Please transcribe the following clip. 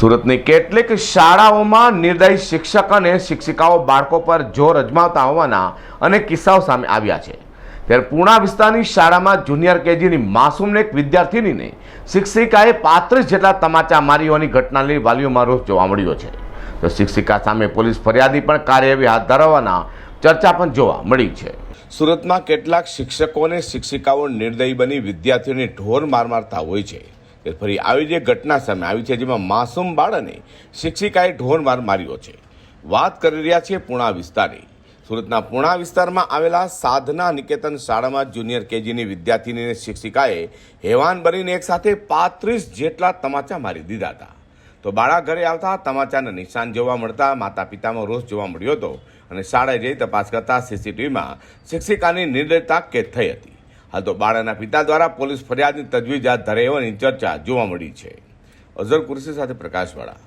સુરતની કેટલીક શાળાઓમાં નિર્દયી શિક્ષક અને શિક્ષિકાઓ બાળકો પર જોર અજમાવતા હોવાના અનેક કિસ્સાઓ સામે આવ્યા છે. ત્યારે પૂણા વિસ્તારની શાળામાં જુનિયર કેજીની માસૂમને એક વિદ્યાર્થીનીને શિક્ષિકાએ પાંત્રીસ જેટલા તમાચા મારી હોવાની ઘટના વાલીઓમાં રોષ જોવા મળ્યો છે. તો શિક્ષિકા સામે પોલીસ ફરિયાદી પણ કાર્યવાહી હાથ ધરવાના ચર્ચા પણ જોવા મળી છે. સુરતમાં કેટલાક શિક્ષકો અને શિક્ષિકાઓ નિર્દયી બની વિદ્યાર્થીઓને ઢોર માર મારતા હોય છે. તે ફરી આવી જે ઘટના સામે આવી છે, જેમાં માસૂમ બાળને શિક્ષિકાએ ઢોર માર માર્યો છે. વાત કરી રહ્યા છીએ પૂણા વિસ્તારની. સુરતના પુણા વિસ્તારમાં આવેલા સાધના નિકેતન શાળામાં જુનિયર કેજીની વિદ્યાર્થીની શિક્ષિકાએ હેવાન બનીને એકસાથે પાંત્રીસ જેટલા તમાચા મારી દીધા હતા. તો બાળા ઘરે આવતા તમાચાના નિશાન જોવા મળતા માતા પિતામાં રોષ જોવા મળ્યો હતો અને શાળાએ જઈ તપાસ કરતા સીસીટીવીમાં શિક્ષિકાની નિર્દયતા કેદ થઈ હતી. હાલ તો બાળાના પિતા દ્વારા પોલીસ ફરિયાદની તજવીજ હાથ ધરે હોવાની ચર્ચા જોવા મળી છે. અઝર કુરશી સાથે પ્રકાશવાળા.